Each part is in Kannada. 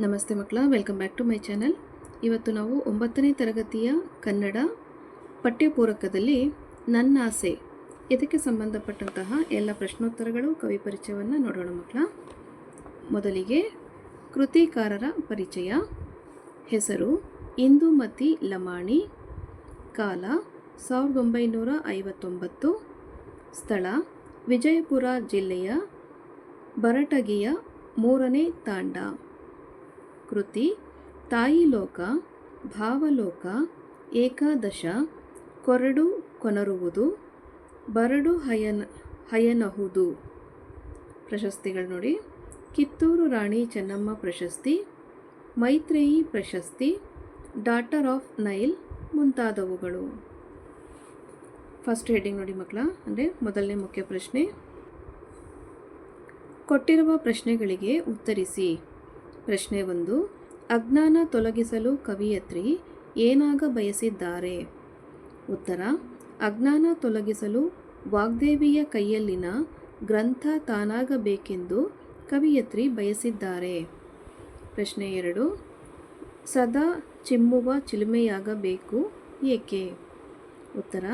ನಮಸ್ತೆ ಮಕ್ಕಳ welcome back to my channel ಇವತ್ತು ನಾವು ಒಂಬತ್ತನೇ ತರಗತಿಯ ಕನ್ನಡ ಪಠ್ಯಪೂರಕದಲ್ಲಿ ನನ್ನ ಆಸೆ. ಇದಕ್ಕೆ ಸಂಬಂಧಪಟ್ಟಂತಹ ಎಲ್ಲ ಪ್ರಶ್ನೋತ್ತರಗಳು, ಕವಿ ಪರಿಚಯವನ್ನು ನೋಡೋಣ ಮಕ್ಕಳ. ಮೊದಲಿಗೆ ಕೃತಿಕಾರರ ಪರಿಚಯ. ಹೆಸರು ಇಂದುಮತಿ ಲಮಾಣಿ. ಕಾಲ ಸಾವಿರದ ಒಂಬೈನೂರ ಐವತ್ತೊಂಬತ್ತು. ಸ್ಥಳ ವಿಜಯಪುರ ಜಿಲ್ಲೆಯ ಬರಟಗಿಯ ಮೂರನೇ ತಾಂಡ. ಕೃತಿ ತಾಯಿಲೋಕ ಭಾವಲೋಕ ಏಕಾದಶ, ಕೊರಡು ಕೊನರುವುದು, ಬರಡು ಹಯನ, ಹಯನಹುದು. ಪ್ರಶಸ್ತಿಗಳು ನೋಡಿ. ಕಿತ್ತೂರು ರಾಣಿ ಚೆನ್ನಮ್ಮ ಪ್ರಶಸ್ತಿ, ಮೈತ್ರೇಯಿ ಪ್ರಶಸ್ತಿ, ಡಾಟರ್ ಆಫ್ ನೈಲ್ ಮುಂತಾದವುಗಳು. ಫಸ್ಟ್ ಹೆಡ್ಡಿಂಗ್ ನೋಡಿ ಮಕ್ಕಳ, ಅಂದರೆ ಮೊದಲನೇ ಮುಖ್ಯ ಪ್ರಶ್ನೆ. ಕೊಟ್ಟಿರುವ ಪ್ರಶ್ನೆಗಳಿಗೆ ಉತ್ತರಿಸಿ. ಪ್ರಶ್ನೆ ಒಂದು. ಅಜ್ಞಾನ ತೊಲಗಿಸಲು ಕವಿಯತ್ರಿ ಏನಾಗ ಬಯಸಿದ್ದಾರೆ? ಉತ್ತರ. ಅಜ್ಞಾನ ತೊಲಗಿಸಲು ವಾಗ್ದೇವಿಯ ಕೈಯಲ್ಲಿನ ಗ್ರಂಥ ತಾನಾಗಬೇಕೆಂದು ಕವಿಯತ್ರಿ ಬಯಸಿದ್ದಾರೆ. ಪ್ರಶ್ನೆ ಎರಡು. ಸದಾ ಚಿಮ್ಮುವ ಚಿಲುಮೆಯಾಗಬೇಕು ಏಕೆ? ಉತ್ತರ.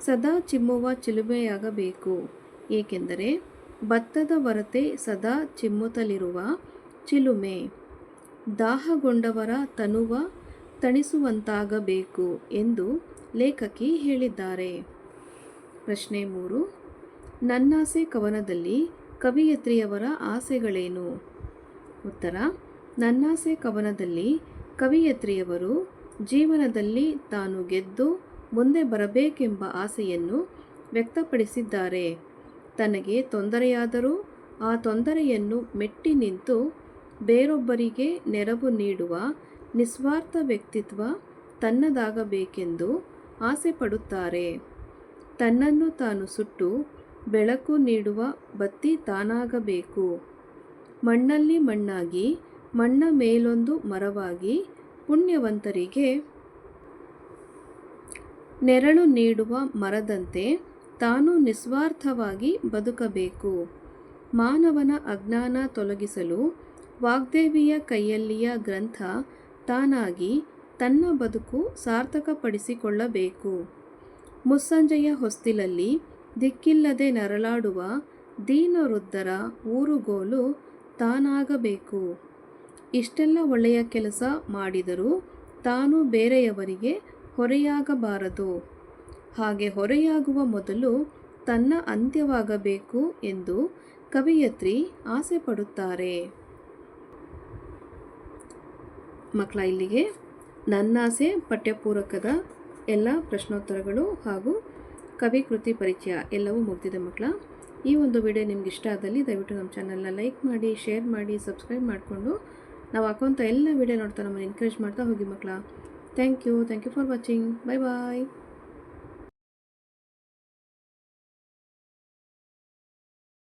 ಸದಾ ಚಿಮ್ಮುವ ಚಿಲುಮೆಯಾಗಬೇಕು ಏಕೆಂದರೆ ಭತ್ತದ ಹೊರತೆ ಸದಾ ಚಿಮ್ಮುತ್ತಲಿರುವ ಚಿಲುಮೆ. ದಾಹಗೊಂಡವರ ತನುವ ತಣಿಸುವಂತಾಗಬೇಕು ಎಂದು ಲೇಖಕಿ ಹೇಳಿದ್ದಾರೆ. ಪ್ರಶ್ನೆ ಮೂರು. ನನ್ನಾಸೆ ಕವನದಲ್ಲಿ ಕವಿಯತ್ರಿಯವರ ಆಸೆಗಳೇನು? ಉತ್ತರ. ನನ್ನಾಸೆ ಕವನದಲ್ಲಿ ಕವಿಯತ್ರಿಯವರು ಜೀವನದಲ್ಲಿ ತಾನು ಗೆದ್ದು ಮುಂದೆ ಬರಬೇಕೆಂಬ ಆಸೆಯನ್ನು ವ್ಯಕ್ತಪಡಿಸಿದ್ದಾರೆ. ತನಗೆ ತೊಂದರೆಯಾದರೂ ಆ ತೊಂದರೆಯನ್ನು ಮೆಟ್ಟಿ ನಿಂತು ಬೇರೊಬ್ಬರಿಗೆ ನೆರವು ನೀಡುವ ನಿಸ್ವಾರ್ಥ ವ್ಯಕ್ತಿತ್ವ ತನ್ನದಾಗಬೇಕೆಂದು ಆಸೆ ಪಡುತ್ತಾರೆ ತನ್ನನ್ನು ತಾನು ಸುಟ್ಟು ಬೆಳಕು ನೀಡುವ ಬತ್ತಿ ತಾನಾಗಬೇಕು. ಮಣ್ಣಲ್ಲಿ ಮಣ್ಣಾಗಿ, ಮಣ್ಣ ಮೇಲೊಂದು ಮರವಾಗಿ ಪುಣ್ಯವಂತರಿಗೆ ನೆರಳು ನೀಡುವ ಮರದಂತೆ ತಾನು ನಿಸ್ವಾರ್ಥವಾಗಿ ಬದುಕಬೇಕು. ಮಾನವನ ಅಜ್ಞಾನ ತೊಲಗಿಸಲು ವಾಗ್ದೇವಿಯ ಕೈಯಲ್ಲಿಯ ಗ್ರಂಥ ತಾನಾಗಿ ತನ್ನ ಬದುಕು ಸಾರ್ಥಕಪಡಿಸಿಕೊಳ್ಳಬೇಕು. ಮುಸ್ಸಂಜೆಯ ಹೊಸ್ತಿಲಲ್ಲಿ ದಿಕ್ಕಿಲ್ಲದೆ ನರಳಾಡುವ ದೀನವೃದ್ಧರ ಊರುಗೋಲು ತಾನಾಗಬೇಕು. ಇಷ್ಟೆಲ್ಲ ಒಳ್ಳೆಯ ಕೆಲಸ ಮಾಡಿದರೂ ತಾನು ಬೇರೆಯವರಿಗೆ ಹೊರೆಯಾಗಬಾರದು. ಹಾಗೆ ಹೊರೆಯಾಗುವ ಮೊದಲು ತನ್ನ ಅಂತ್ಯವಾಗಬೇಕು ಎಂದು ಕವಿಯತ್ರಿ ಆಸೆ ಪಡುತ್ತಾರೆ ಮಕ್ಕಳ ಇಲ್ಲಿಗೆ. ನನ್ನಾಸೆ ಪಠ್ಯಪೂರಕದ ಎಲ್ಲ ಪ್ರಶ್ನೋತ್ತರಗಳು ಹಾಗೂ ಕವಿ ಕೃತಿ ಪರಿಚಯ ಎಲ್ಲವೂ ಮುಗಿದಿದೆ ಮಕ್ಕಳ. ಈ ಒಂದು ವಿಡಿಯೋ ನಿಮ್ಗೆ ಇಷ್ಟ ಆದಲ್ಲಿ ದಯವಿಟ್ಟು ನಮ್ಮ ಚಾನಲ್ನ ಲೈಕ್ ಮಾಡಿ, ಶೇರ್ ಮಾಡಿ, ಸಬ್ಸ್ಕ್ರೈಬ್ ಮಾಡಿಕೊಂಡು ನಾವು ಹಾಕೋಂಥ ಎಲ್ಲ ವಿಡಿಯೋ ನೋಡ್ತಾ ನಮ್ಮನ್ನು ಎನ್ಕರೇಜ್ ಮಾಡ್ತಾ ಹೋಗಿ ಮಕ್ಕಳ. Thank you thank you for watching. Bye bye.